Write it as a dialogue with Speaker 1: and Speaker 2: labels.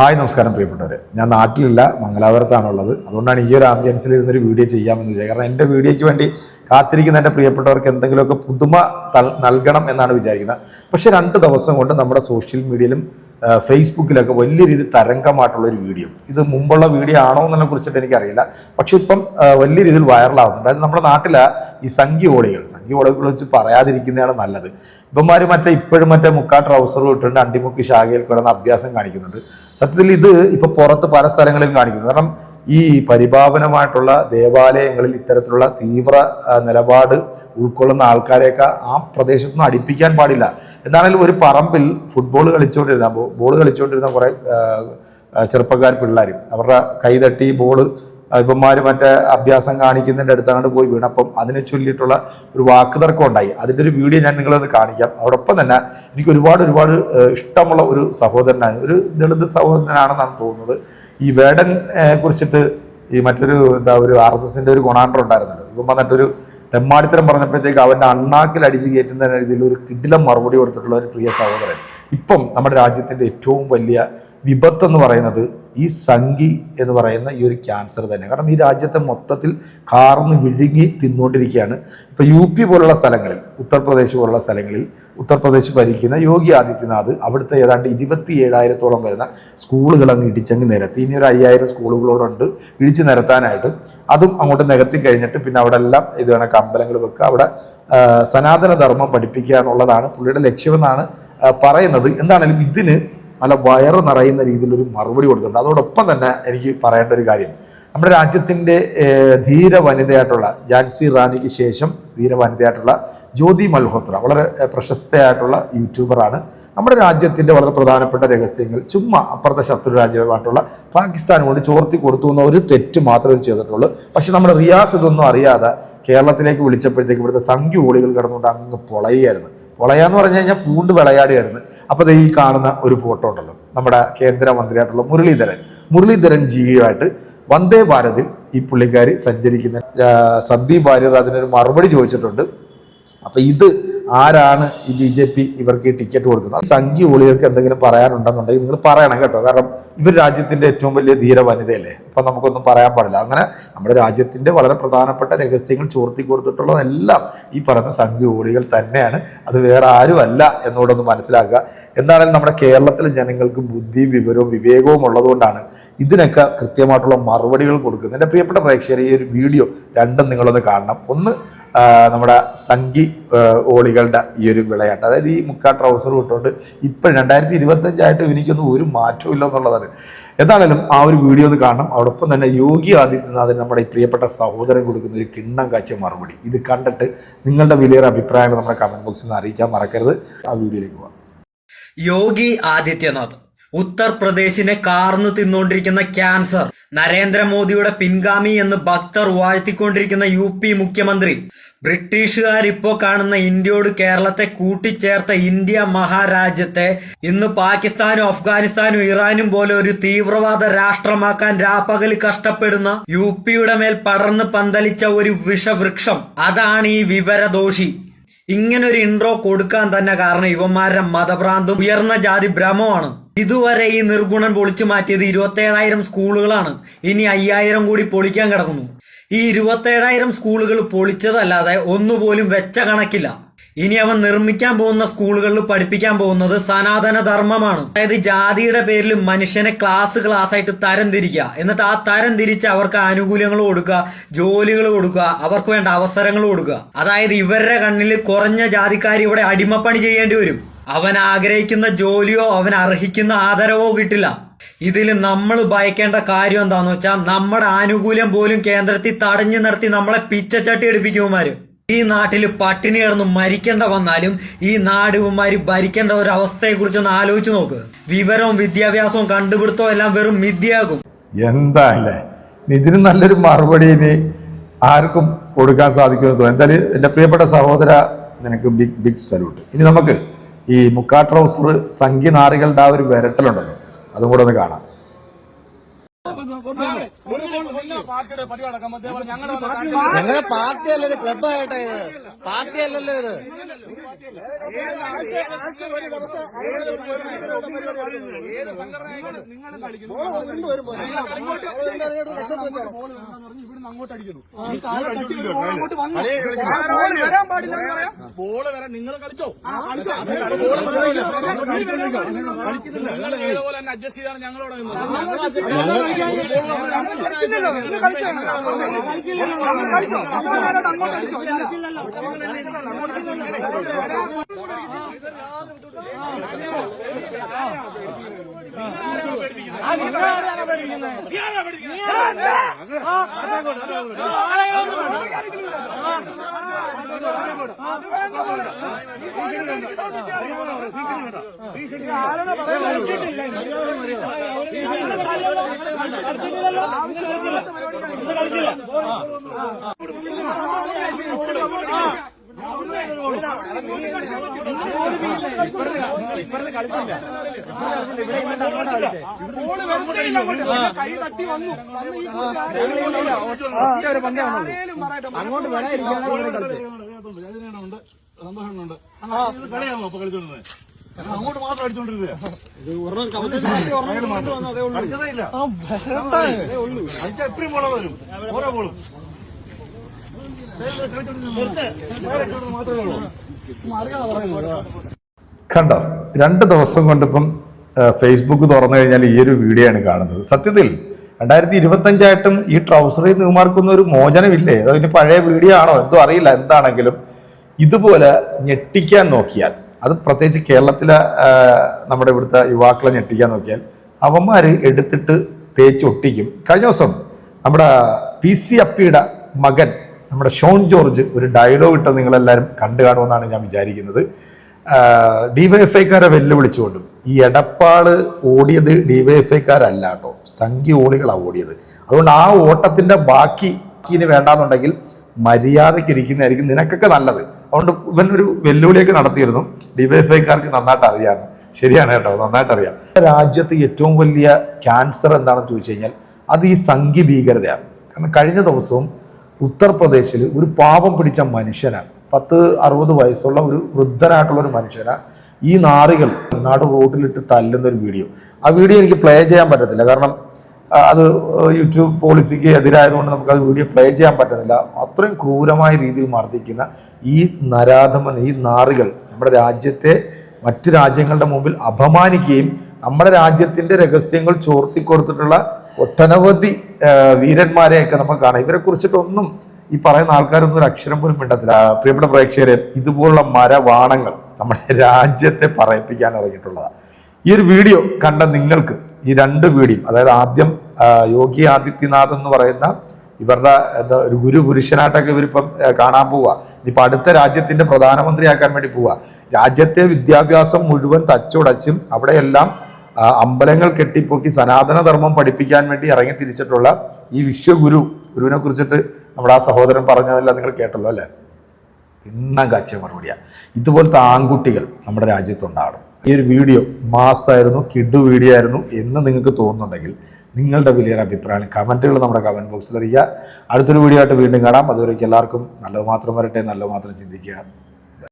Speaker 1: Hi നമസ്കാരം പ്രിയപ്പെട്ടവരെ. ഞാൻ നാട്ടിലില്ല മംഗലാപുരത്താണുള്ളത്. അതുകൊണ്ടാണ് ഈ ഒരു ആംബിയൻസിൽ ഇരുന്നൊരു വീഡിയോ ചെയ്യാമെന്ന് വിചാരിച്ചത്. കാരണം എന്റെ വീഡിയോയ്ക്ക് വേണ്ടി കാത്തിരിക്കുന്ന എന്റെ പ്രിയപ്പെട്ടവർക്ക് എന്തെങ്കിലുമൊക്കെ പുതുമ നൽകണം എന്നാണ് വിചാരിക്കുന്നത്. പക്ഷേ രണ്ട് ദിവസം കൊണ്ട് നമ്മുടെ സോഷ്യൽ മീഡിയയിലും ഫേസ്ബുക്കിലൊക്കെ വലിയ രീതിയിൽ തരംഗമായിട്ടുള്ള ഒരു വീഡിയോ. ഇത് മുമ്പുള്ള വീഡിയോ ആണോ എന്നതിനെ കുറിച്ചിട്ട് എനിക്കറിയില്ല. പക്ഷെ ഇപ്പം വലിയ രീതിയിൽ വൈറലാവുന്നുണ്ട്. അതായത് നമ്മുടെ നാട്ടിലെ ഈ സംഖ്യ ഓളികൾ സംഖ്യ ഓളികൾ വെച്ച് പറയാതിരിക്കുന്നതാണ് നല്ലത്. ഇവന്മാർ മറ്റേ ഇപ്പോഴും മറ്റേ മുക്കാ ട്രൗസറും ഇട്ടിട്ടുണ്ട് അണ്ടിമുക്കി ശാഖയിൽ കിടന്ന് അഭ്യാസം കാണിക്കുന്നുണ്ട്. സത്യത്തിൽ ഇത് ഇപ്പോൾ പുറത്ത് പല സ്ഥലങ്ങളിലും കാണിക്കുന്നു. കാരണം ഈ പരിപാവനമായിട്ടുള്ള ദേവാലയങ്ങളിൽ ഇത്തരത്തിലുള്ള തീവ്ര നിലപാട് ഉൾക്കൊള്ളുന്ന ആൾക്കാരെയൊക്കെ ആ പ്രദേശത്തുനിന്ന് അടിപ്പിക്കാൻ പാടില്ല. എന്താണെങ്കിലും ഒരു പറമ്പിൽ ഫുട്ബോൾ കളിച്ചുകൊണ്ടിരുന്ന ബോൾ കളിച്ചുകൊണ്ടിരുന്ന കുറേ ചെറുപ്പക്കാർ പിള്ളേരും അവരുടെ കൈതട്ടി ബോൾ ഇവന്മാർ മറ്റേ അഭ്യാസം കാണിക്കുന്നതിന്റെ അടുത്താണ്ട് പോയി വീണപ്പം അതിനെ ചൊല്ലിയിട്ടുള്ള ഒരു വാക്ക് തർക്കം ഉണ്ടായി അതിന്റെ ഒരു വീഡിയോ ഞാൻ നിങ്ങളൊന്ന് കാണിക്കാം. അതോടൊപ്പം തന്നെ എനിക്ക് ഒരുപാട് ഒരുപാട് ഇഷ്ടമുള്ള ഒരു സഹോദരനാണ്. ഒരു ദളിത് സഹോദരനാണെന്നാണ് തോന്നുന്നത്. ഈ വേടൻ കുറിച്ചിട്ട് ഈ മറ്റൊരു എന്താ ഒരു ആർ എസ് എസിന്റെ ഒരു ഗുണാണ്ടർ ഉണ്ടായിരുന്നുണ്ട്. ഇപ്പം വന്നിട്ടൊരു തെമ്മാടിത്തരം പറഞ്ഞപ്പോഴത്തേക്ക് അവന്റെ അണ്ണാക്കിൽ അടിച്ചു കയറ്റുന്ന രീതിയിൽ ഒരു കിടിലം മറുപടി കൊടുത്തിട്ടുള്ള ഒരു പ്രിയ സഹോദരൻ. ഇപ്പം നമ്മുടെ രാജ്യത്തിന്റെ ഏറ്റവും വലിയ വിപത്ത് എന്ന് പറയുന്നത് ഈ സംഘി എന്ന് പറയുന്ന ഈ ഒരു ക്യാൻസർ തന്നെ. കാരണം ഈ രാജ്യത്തെ മൊത്തത്തിൽ കാർന്ന് വിഴുങ്ങി തിന്നുകൊണ്ടിരിക്കുകയാണ് ഇപ്പോൾ യു പി പോലുള്ള സ്ഥലങ്ങളിൽ ഉത്തർപ്രദേശ് പോലുള്ള സ്ഥലങ്ങളിൽ ഉത്തർപ്രദേശ് ഭരിക്കുന്ന യോഗി ആദിത്യനാഥ് അവിടുത്തെ ഏതാണ്ട് ഇരുപത്തി ഏഴായിരത്തോളം വരുന്ന സ്കൂളുകൾ അങ്ങ് ഇടിച്ചങ്ങ് നിരത്തി. ഇനി ഒരു അയ്യായിരം സ്കൂളുകളോടുണ്ട് ഇടിച്ച് നിരത്താനായിട്ട്. അതും അങ്ങോട്ട് നികത്തി കഴിഞ്ഞിട്ട് പിന്നെ അവിടെ എല്ലാം ഇത് കണക്ക് അമ്പലങ്ങൾ വെക്കുക. അവിടെ സനാതനധർമ്മം സനാതന ധർമ്മം പഠിപ്പിക്കുക എന്നുള്ളതാണ് പുള്ളിയുടെ ലക്ഷ്യമെന്നാണ് പറയുന്നത്. എന്താണെങ്കിലും ഇതിന് നല്ല വയറ് നിറയുന്ന രീതിയിലൊരു മറുപടി കൊടുത്തിട്ടുണ്ട്. അതോടൊപ്പം തന്നെ എനിക്ക് പറയേണ്ട ഒരു കാര്യം. നമ്മുടെ രാജ്യത്തിന്റെ ധീര വനിതയായിട്ടുള്ള ജാൻസി റാണിക്ക് ശേഷം ധീര വനിതയായിട്ടുള്ള ജ്യോതി മൽഹോത്ര വളരെ പ്രശസ്തയായിട്ടുള്ള യൂട്യൂബറാണ് നമ്മുടെ രാജ്യത്തിന്റെ വളരെ പ്രധാനപ്പെട്ട രഹസ്യങ്ങൾ ചുമ്മാ അപ്പുറത്തെ ശത്രു രാജ്യമായിട്ടുള്ള പാകിസ്ഥാൻ കൊണ്ട് ചോർത്തി കൊടുത്തു എന്ന ഒരു തെറ്റ് മാത്രമേ ചെയ്തിട്ടുള്ളൂ. പക്ഷേ നമ്മുടെ റിയാസ് ഇതൊന്നും അറിയാതെ കേരളത്തിലേക്ക് വിളിച്ചപ്പോഴത്തേക്ക് ഇവിടുത്തെ സംഖ്യ ഓളികൾ കിടന്നുകൊണ്ട് അങ്ങ് പൊളയായിരുന്നു. പൊളയാന്ന് പറഞ്ഞു കഴിഞ്ഞാൽ പൂണ്ട് വിളയാടിയായിരുന്നു അപ്പോൾ ഈ കാണുന്ന ഒരു ഫോട്ടോ ഉണ്ടല്ലോ. നമ്മുടെ കേന്ദ്രമന്ത്രിയായിട്ടുള്ള മുരളീധരൻ. മുരളീധരൻ ജിയുമായിട്ട് വന്ദേ ഭാരതിൽ ഈ പുള്ളിക്കാരി സഞ്ചരിക്കുന്ന സന്ദീപ് വാര്യർ അതിനൊരു മറുപടി ചോദിച്ചിട്ടുണ്ട്. അപ്പൊ ഇത് ആരാണ് ഈ ബി ജെ പി ഇവർക്ക് ടിക്കറ്റ് കൊടുക്കുന്നത്? സംഖ്യ ഒളികൾക്ക് എന്തെങ്കിലും പറയാനുണ്ടെന്നുണ്ടെങ്കിൽ നിങ്ങൾ പറയണം കേട്ടോ. കാരണം ഇവർ രാജ്യത്തിന്റെ ഏറ്റവും വലിയ ധീര വനിതയല്ലേ. അപ്പൊ നമുക്കൊന്നും പറയാൻ പാടില്ല. അങ്ങനെ നമ്മുടെ രാജ്യത്തിന്റെ വളരെ പ്രധാനപ്പെട്ട രഹസ്യങ്ങൾ ചോർത്തി കൊടുത്തിട്ടുള്ളതെല്ലാം ഈ പറയുന്ന സംഖ്യ ഒളികൾ തന്നെയാണ്. അത് വേറെ ആരുമല്ല എന്നുകൂടൊന്ന് മനസ്സിലാക്കുക. എന്താണെങ്കിലും നമ്മുടെ കേരളത്തിലെ ജനങ്ങൾക്ക് ബുദ്ധിയും വിവരവും വിവേകവും ഉള്ളതുകൊണ്ടാണ് ഇതിനൊക്കെ കൃത്യമായിട്ടുള്ള മറുപടികൾ കൊടുക്കുന്നത്. എന്റെ പ്രിയപ്പെട്ട പ്രേക്ഷകർ ഈ ഒരു വീഡിയോ രണ്ടും നിങ്ങളൊന്ന് കാണണം. ഒന്ന് നമ്മുടെ ആ, ഓളികളുടെ ഈ ഒരു വിളയാട്ട്. അതായത് ഈ മുക്കാ ട്രൗസർ ഇട്ടുകൊണ്ട് ഇപ്പം രണ്ടായിരത്തി ഇരുപത്തഞ്ചായിട്ട് എനിക്കൊന്നും ഒരു മാറ്റവും എന്നുള്ളതാണ്. എന്താണേലും ആ ഒരു വീഡിയോ ഒന്ന് കാണണം. അതോടൊപ്പം തന്നെ യോഗി ആദിത്യനാഥിന് നമ്മുടെ ഈ പ്രിയപ്പെട്ട സഹോദരൻ കൊടുക്കുന്ന ഒരു കിണ്ണം കാച്ചിയ മറുപടി. ഇത് കണ്ടിട്ട് നിങ്ങളുടെ വിലയേറെ അഭിപ്രായങ്ങൾ നമ്മുടെ കമന്റ് ബോക്സിൽ നിന്ന് അറിയിക്കാൻ മറക്കരുത്. ആ വീഡിയോയിലേക്ക് പോകാം
Speaker 2: യോഗി ആദിത്യനാഥ് ഉത്തർപ്രദേശിനെ കാർന്നു തിന്നുകൊണ്ടിരിക്കുന്ന ക്യാൻസർ നരേന്ദ്രമോദിയുടെ പിൻഗാമി എന്ന് ഭക്തർ വാഴ്ത്തിക്കൊണ്ടിരിക്കുന്ന യു മുഖ്യമന്ത്രി ബ്രിട്ടീഷുകാർ ഇപ്പോൾ കാണുന്ന ഇന്ത്യയോട് കേരളത്തെ കൂട്ടിച്ചേർത്ത ഇന്ത്യ മഹാരാജ്യത്തെ ഇന്ന് പാകിസ്ഥാനും അഫ്ഗാനിസ്ഥാനും ഇറാനും പോലെ ഒരു തീവ്രവാദ രാഷ്ട്രമാക്കാൻ രാപ്പകൽ കഷ്ടപ്പെടുന്ന യു പിയുടെ മേൽ പടർന്ന് പന്തലിച്ച ഒരു വിഷവൃക്ഷം. അതാണ് ഈ വിവരദോഷി. ഇങ്ങനൊരു ഇൻട്രോ കൊടുക്കാൻ തന്നെ കാരണം ഇവന്മാരുടെ മതഭ്രാന്തും ഉയർന്ന ജാതി ഭ്രമമാണ് ഇതുവരെ ഈ നിർഗുണൻ പൊളിച്ചു മാറ്റിയത് ഇരുപത്തേഴായിരം സ്കൂളുകളാണ്. ഇനി അയ്യായിരം കൂടി പൊളിക്കാൻ കിടക്കുന്നു. ഈ ഇരുപത്തേഴായിരം സ്കൂളുകൾ പൊളിച്ചതല്ലാതെ ഒന്നുപോലും വെച്ച കണക്കില്ല. ഇനി അവൻ നിർമ്മിക്കാൻ പോകുന്ന സ്കൂളുകളിൽ പഠിപ്പിക്കാൻ പോകുന്നത് സനാതന ധർമ്മമാണ് അതായത് ജാതിയുടെ പേരിൽ മനുഷ്യനെ ക്ലാസ് ക്ലാസ് ആയിട്ട് തരം എന്നിട്ട് ആ തരം തിരിച്ച് അവർക്ക് ആനുകൂല്യങ്ങൾ കൊടുക്കുക ജോലികൾ കൊടുക്കുക അവർക്ക് വേണ്ട അവസരങ്ങൾ കൊടുക്കുക. അതായത് ഇവരുടെ കണ്ണിൽ കുറഞ്ഞ ജാതിക്കാർ ഇവിടെ അടിമപ്പണി ചെയ്യേണ്ടി വരും. അവൻ ആഗ്രഹിക്കുന്ന ജോലിയോ അവൻ അർഹിക്കുന്ന ആദരവോ കിട്ടില്ല. ഇതിൽ നമ്മൾ ഭയക്കേണ്ട കാര്യം എന്താന്ന് വെച്ചാൽ നമ്മുടെ ആനുകൂല്യം പോലും കേന്ദ്രത്തിൽ തടഞ്ഞു നിർത്തി നമ്മളെ പിച്ചച്ചട്ടി എടുപ്പിക്കുമാര് ഈ നാട്ടിൽ പട്ടിണി കിടന്ന് മരിക്കേണ്ട വന്നാലും ഈ നാടുമാര് ഭരിക്കേണ്ട ഒരു അവസ്ഥയെ കുറിച്ചൊന്ന് ആലോചിച്ച് നോക്ക്. വിവരവും വിദ്യാഭ്യാസവും കണ്ടുപിടുത്തവും എല്ലാം വെറും മിഥ്യയാകും.
Speaker 1: എന്താ അല്ലേ ഇതിന് നല്ലൊരു മറുപടി ഇനി ആർക്കും കൊടുക്കാൻ സാധിക്കുമെന്ന് തോന്നുന്നു. എന്തായാലും എന്റെ പ്രിയപ്പെട്ട സഹോദര നിനക്ക് ബിഗ് ബിഗ് സല്യൂട്ട്. ഇനി നമുക്ക് ഈ മുക്കാ ട്രൗസർ സംഖ്യ നാറികളുടെ ആ ഒരു വിരട്ടലുണ്ടല്ലോ. അതും കൂടെ ഒന്ന് കാണാം.
Speaker 3: ഞങ്ങളുടെ
Speaker 4: പാർട്ടി അല്ലത് ക്ലബ് ആയിട്ടാ ഇത് പാർട്ടി അല്ലല്ലോ ഇത്.
Speaker 3: അങ്ങോട്ട് ബോൾ വരാൻ നിങ്ങൾ കളിച്ചോ നിങ്ങൾ തന്നെ അഡ്ജസ്റ്റ് ചെയ്താണ് ഞങ്ങളോട് ഇതെല്ലാം കളിച്ചില്ല കൈ തട്ടി വന്നു അങ്ങോട്ട് വരാതിരിക്കാനുണ്ട് സന്തോഷമുണ്ട് കളിയാണോ ഇപ്പൊ കളിച്ചോണ്ടത് അങ്ങോട്ട് മാത്രം അടിച്ചോണ്ടിരുന്നത് കളിച്ചതേ എത്രയും ബോള വരും ഓരോ ബോളും മാത്രമേ ഉള്ളൂ അറിയാതെ പറയുന്നത്
Speaker 1: കണ്ടോ രണ്ട് ദിവസം കൊണ്ടിപ്പം ഫേസ്ബുക്ക് തുറന്നു കഴിഞ്ഞാൽ ഈ ഒരു വീഡിയോ ആണ് കാണുന്നത്. സത്യത്തിൽ രണ്ടായിരത്തി ഇരുപത്തഞ്ചായിട്ടും ഈ ട്രൗസറിൽ നിന്ന് ഒരു മോചനമില്ലേ? അതോ ഇനി പഴയ വീഡിയോ ആണോ? എന്തോ അറിയില്ല എന്താണെങ്കിലും ഇതുപോലെ ഞെട്ടിക്കാൻ നോക്കിയാൽ അത് പ്രത്യേകിച്ച് കേരളത്തിലെ നമ്മുടെ ഇവിടുത്തെ യുവാക്കളെ ഞെട്ടിക്കാൻ നോക്കിയാൽ അവന്മാർ എടുത്തിട്ട് തേച്ചൊട്ടിക്കും കഴിഞ്ഞ ദിവസം നമ്മുടെ പി സി അപ്പിയുടെ മകൻ നമ്മുടെ ഷോൺ ജോർജ് ഒരു ഡയലോഗ് ഇട്ട് നിങ്ങളെല്ലാവരും കണ്ടു കാണുമെന്നാണ് ഞാൻ വിചാരിക്കുന്നത്. ഡിവൈഎഫ്ഐക്കാരെ വെല്ലുവിളിച്ചുകൊണ്ടും ഈ എടപ്പാൾ ഓടിയത് ഡിവൈഎഫ്ഐക്കാരല്ല കേട്ടോ. സംഖ്യ ഓളികളാണ് ഓടിയത്. അതുകൊണ്ട് ആ ഓട്ടത്തിന്റെ ബാക്കി ഇനി വേണ്ടാന്നുണ്ടെങ്കിൽ മര്യാദയ്ക്ക് ഇരിക്കുന്നതായിരിക്കും നിനക്കൊക്കെ നല്ലത്. അതുകൊണ്ട് ഇവൻ ഒരു വെല്ലുവിളിയൊക്കെ നടത്തിയിരുന്നു. ഡിവൈഎഫ്ഐക്കാർക്ക് നന്നായിട്ട് അറിയാമെന്ന് ശരിയാണ് കേട്ടോ നന്നായിട്ട് അറിയാം. രാജ്യത്ത് ഏറ്റവും വലിയ ക്യാൻസർ എന്താണെന്ന് ചോദിച്ചു കഴിഞ്ഞാൽ അത് ഈ സംഖ്യ ഭീകരതയാണ് കാരണം കഴിഞ്ഞ ദിവസവും ഉത്തർപ്രദേശിൽ ഒരു പാപം പിടിച്ച മനുഷ്യനാണ് പത്ത് അറുപത് വയസ്സുള്ള ഒരു വൃദ്ധനായിട്ടുള്ള ഒരു മനുഷ്യനാണ് ഈ നാറികൾ നാട് റോഡിലിട്ട് തല്ലുന്ന ഒരു വീഡിയോ. ആ വീഡിയോ എനിക്ക് പ്ലേ ചെയ്യാൻ പറ്റത്തില്ല. കാരണം അത് യൂട്യൂബ് പോളിസിക്ക് എതിരായതുകൊണ്ട് നമുക്കത് വീഡിയോ പ്ലേ ചെയ്യാൻ പറ്റുന്നില്ല അത്രയും ക്രൂരമായ രീതിയിൽ മർദ്ദിക്കുന്ന ഈ നരാധമൻ ഈ നാറികൾ നമ്മുടെ രാജ്യത്തെ മറ്റ് രാജ്യങ്ങളുടെ മുമ്പിൽ അപമാനിക്കുകയും നമ്മുടെ രാജ്യത്തിന്റെ രഹസ്യങ്ങൾ ചോർത്തി കൊടുത്തിട്ടുള്ള ഒട്ടനവധി വീരന്മാരെയൊക്കെ നമുക്ക് കാണാം. ഇവരെ കുറിച്ചിട്ടൊന്നും ഈ പറയുന്ന ആൾക്കാരൊന്നും ഒരു അക്ഷരം പോലും മിണ്ടത്തില്ല. പ്രിയപ്പെട്ട പ്രേക്ഷകരെ ഇതുപോലുള്ള മരവാണങ്ങൾ നമ്മുടെ രാജ്യത്തെ പറയിപ്പിക്കാൻ ഇറങ്ങിയിട്ടുള്ളതാണ് ഈ ഒരു വീഡിയോ കണ്ട നിങ്ങൾക്ക് ഈ രണ്ട് വീഡിയോ അതായത് ആദ്യം യോഗി ആദിത്യനാഥ് എന്ന് പറയുന്ന ഇവരുടെ എന്താ ഒരു ഗുരു പുരുഷനായിട്ടൊക്കെ ഇവരിപ്പം കാണാൻ പോവുക. ഇനിയിപ്പോൾ അടുത്ത രാജ്യത്തിന്റെ പ്രധാനമന്ത്രിയാക്കാൻ വേണ്ടി പോവുക. രാജ്യത്തെ വിദ്യാഭ്യാസം മുഴുവൻ തച്ചുടച്ചും അവിടെയെല്ലാം അമ്പലങ്ങൾ കെട്ടിപ്പൊക്കി സനാതനധർമ്മം പഠിപ്പിക്കാൻ വേണ്ടി ഇറങ്ങി തിരിച്ചിട്ടുള്ള ഈ വിശ്വഗുരു ഗുരുവിനെ കുറിച്ചിട്ട് നമ്മുടെ ആ സഹോദരൻ പറഞ്ഞതെല്ലാം നിങ്ങൾ കേട്ടല്ലോ അല്ലേ? എണ്ണം കാച്ചിയ മറുപടിയാണ് ഇതുപോലത്തെ ആൺകുട്ടികൾ നമ്മുടെ രാജ്യത്തുണ്ടാണ് ഈ ഒരു വീഡിയോ മാസ്സായിരുന്നു കിഡ് വീഡിയോ ആയിരുന്നു എന്ന് നിങ്ങൾക്ക് തോന്നുന്നുണ്ടെങ്കിൽ നിങ്ങളുടെ വലിയൊരു അഭിപ്രായം കമന്റുകൾ നമ്മുടെ കമന്റ് ബോക്സിൽ അറിയിക്കുക അടുത്തൊരു വീഡിയോ ആയിട്ട് വീണ്ടും കാണാം. അതുവരേക്കും എല്ലാവർക്കും നല്ലത് മാത്രം വരട്ടെ നല്ലത് മാത്രം ചിന്തിക്കുക.